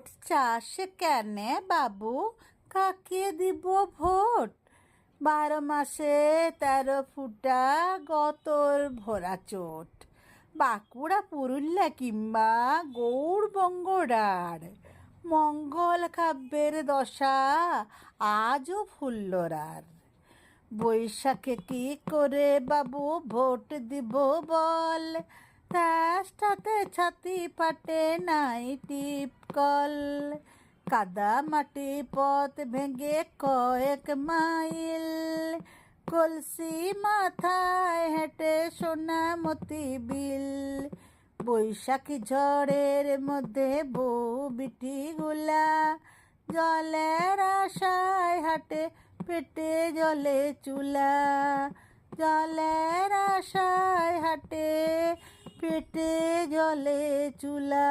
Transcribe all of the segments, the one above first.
Vote চাষ কেন বাবু? কাকে দিব ভোট? বারো মাসে তেরো ফুটা গতর ভরা চোট। বাঁকুড়া, পুরুলিয়া কিংবা গৌড়বঙ্গরার মঙ্গল কাব্যের দশা আজও ফুল্লরার বৈশাখে কি করে বাবু ভোট দিব বল? রাস্তাতে ছাতি ফাটে নাই টিপ কল। কাদা মাটি পথ ভেঙে কয়েক মাইল। কলসি মাথায় হেঁটে সোনা মতি বিল। বৈশাখী ঝড়ের মধ্যে বউ বিটি গুলা। জলের আশায় হাটে পেটে জলে চুলা। জলের আশায় হাটে পেটে জলে চুলা।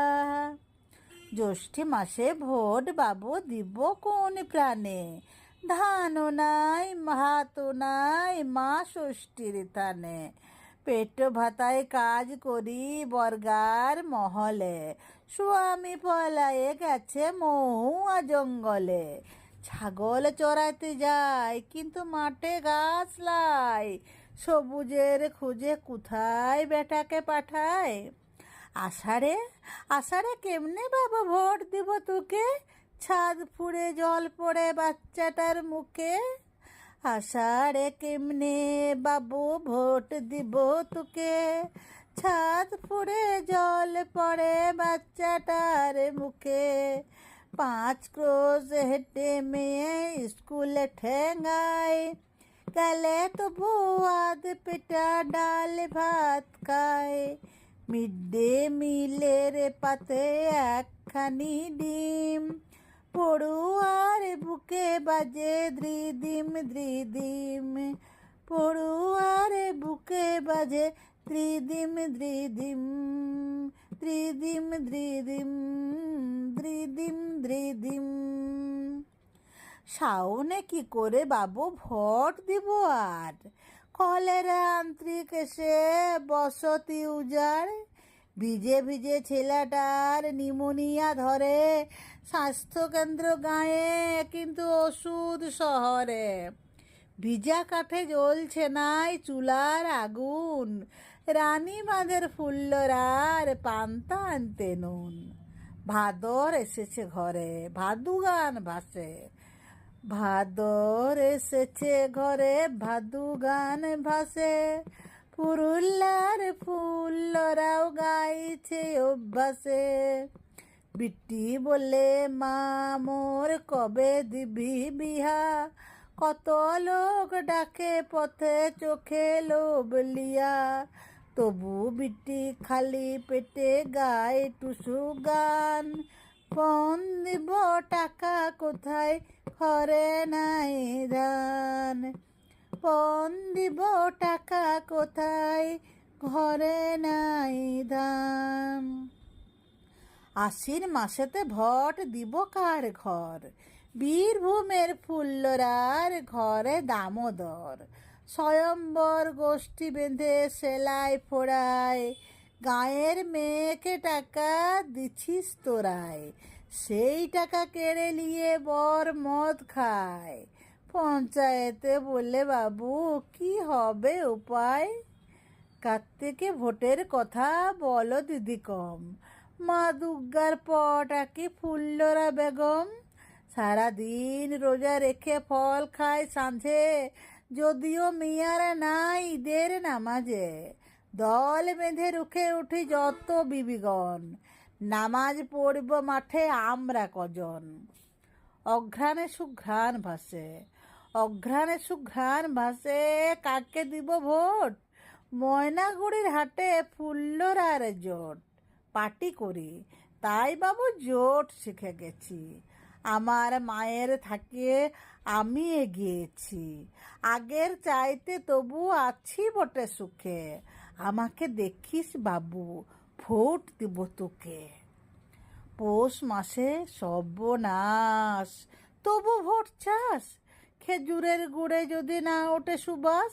জ্যৈষ্ঠী মাসে ভোট বাবু দিব কোন প্রাণে? ধানও নাই, ভাতও নাই, মা ষষ্ঠীর থানে পেট ভাতায় কাজ করি বর্গার মহলে। স্বামী পলায়ে গেছে মহুয়া জঙ্গলে। ছাগল চড়াইতে যায়, কিন্তু মাঠে গাছ লাই। সবুজের খুঁজে কোথায় বেটাকে পাঠায়? আষাঢ়ে? আষাঢ়ে কেমনে বাবা ভোট দিব তোকে? ছাদ ফুড়ে জল পড়ে বাচ্চাটার মুখে। আষাঢ়ে কেমনে বাবু ভোট দিব তোকে? ছাদ ফুড়ে জল পড়ে বাচ্চাটার মুখে। পাঁচ ক্রোশ হেঁটে মেয়ে স্কুলে ঠেঙ্গায়। গেলে তো ভুয়াদ পেটা ডাল ভাত খায় মিড ডে মিলের পাতে একখানি ডিম পড়ুয়ার বুকে বাজে দ্রিদিম দ্রিদিম পড়ুয়ার বুকে বাজে দ্রিদিম দ্রিদিম দ্রিদিম দ্রিদিম দ্রিদিম দ্রিদিম শাওনে কি করে বাবু ভোট দিব আর? কলেরা আন্তরিক এসে বসতি উজাড়, ভিজে ভিজে ছেলেটার নিমোনিয়া ধরে, স্বাস্থ্যকেন্দ্র গায়ে কিন্তু ওষুধ শহরে। ভিজা কাঠে জ্বলছে নাই চুলার আগুন, রানী বাঁধের ফুল্লরার পান্তা আনতে নুন। ভাদর এসেছে ঘরে, ভাদু গান ভাসে ভাদর এসেছে ঘরে ভাদু গান ভাসে পুরুল্লার ফুল্লরাও গাইছে অভ্যাসে। বিটি বলে মা, মোর কবে দিবি বিহা? কত লোক ডাকে, পথে চোখে লোবলিয়া তবু বিটি খালি পেটে গায়ে টুসু গান। ফোন দিব টাকা কোথায়? ঘরে নাই ধান। ফোন দিব টাকা কোথায়? ঘরে নাই ধান। আশ্বিন মাসেতে ভোট দিব কার ঘর? বীরভূমের ফুল্লরার ঘরে দামোদর। স্বয়ম্বর গোষ্ঠী বেঁধে সেলাই ফোড়ায়। গায়ের মেয়েকে টাকা দিছিস তোরায় সেই টাকা কেড়ে নিয়ে বর মদ খায়। পঞ্চায়েতে বললে, বাবু, কি হবে উপায়? কার্তিকে ভোটের কথা বলো দিদি কম। মা দুর্গার পটাকে ফুল্লরা বেগম। সারাদিন রোজা রেখে ফল খায় সাঁঝে। যদিও মিয়ার নাই ঈদের নামাজে। দল বেঁধে রুখে উঠি যত বিবিগণ। নামাজ পড়ব মাঠে আমরা কজন? অঘ্রাণে সুঘ্রাণ ভাসে। অঘ্রাণে সুঘ্রাণ ভাসে, কাকে দিব ভোট? ময়নাগুড়ির হাটে ফুল্লরার জোট। পার্টি করি, তাই বাবু জোট শিখে গেছি। আমার মায়ের থাকিয়ে আমি এগিয়েছি। আগের চাইতে তবু আছি বটে সুখে। আমাকে দেখিস বাবু, ভোট দিব তোকে। পৌষ মাসে সর্বনাশ, তবু ভোট চাস? খেজুরের গুড়ে যদি না ওঠে সুবাস?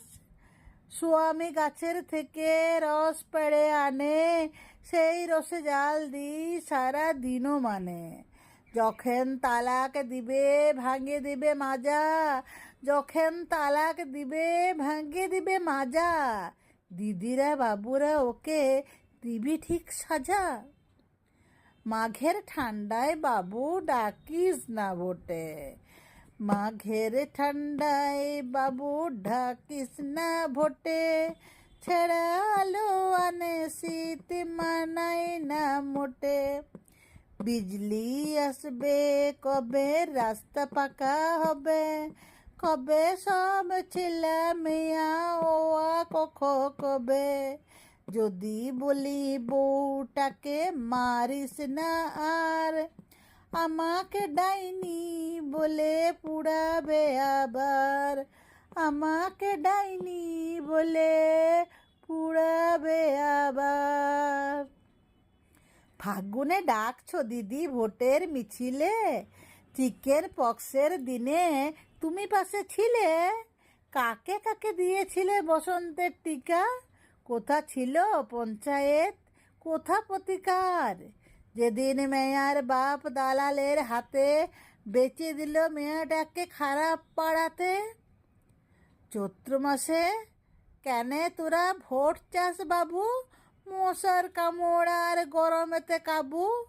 স্বামী গাছের থেকে রস পেড়ে আনে, সেই রসে জাল দিই সারা দিনও মানে। যখন তালাক দিবে ভাঙে দিবে মাজা, যখন তালাক দিবে ভাঙে দিবে মাজা দিদিরা বাবুরা ওকে দিবি ঠিক সাজা। মাঘের ঠান্ডায় বাবু ডাকিস না ভোটে মাঘের ঠান্ডায় বাবু ডাকিস না ভোটে ছেড়া আলো আনে, শীত মানাই না মোটে। বিজলি আসবে কবে? রাস্তা পাকা হবে। কবে সব ছেলে মেয়া ওয়া কখ কবে? যদি বলি বউটাকে মারিস না আর, আমাকে ডাইনি বলে পুড়াবে আবার, আমাকে ডাইনি বলে পুড়াবে আবার। ফাগুনে ডাকছো দিদি ভোটের মিছিলে? চিকেন পক্সের দিনে তুমি পাশে ছিলে। কাকে কাকে দিয়েছিলে বসন্তের টিকা? কোথা ছিল পঞ্চায়েত? কোথা প্রতিকার? যেদিন মেয়ার বাপ দালালের হাতে বেচে দিল মেয়েটাকে খারাপ পাড়াতে। চৈত্র মাসে কেনে তোরা ভোট চাস বাবু? মশার কামড় আর গরমেতে কাবু?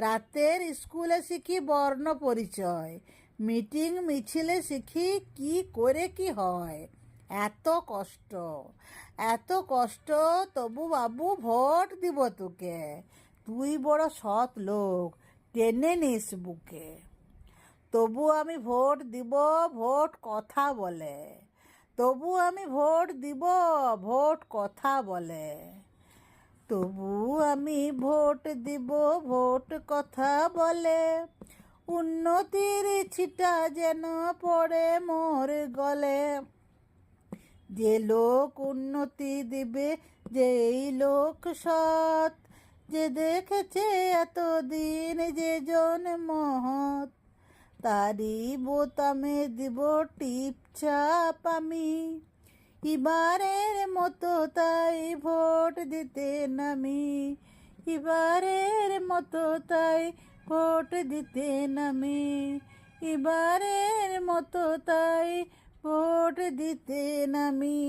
রাতের স্কুলে শিখি বর্ণ পরিচয়। মিটিং মিছিলে শিখি কি করে কি হয়। এত কষ্ট এত কষ্ট, তবু বাবু ভোট দিব তোকে। তুই বড় সৎ লোক, টেনে নিস বুকে। তবু আমি ভোট দিব, ভোট কথা বলে। তবু আমি ভোট দিব, ভোট কথা বলে। তবু আমি ভোট দিব, ভোট কথা বলে। উন্নতির ছিটা যেন পড়ে মোর গলে। যে লোক উন্নতি দিবে, যেই লোক সৎ। যে দেখেছে এতদিন যে জন মহৎ তারি বোতামে দিব টিপ চাপ আমি। এবারের মতো তাই ভোট দিতে নামি। এবারের মতো তাই ভোট দিতে নামি। এবারের মতো তাই ভোট দিতে নামি।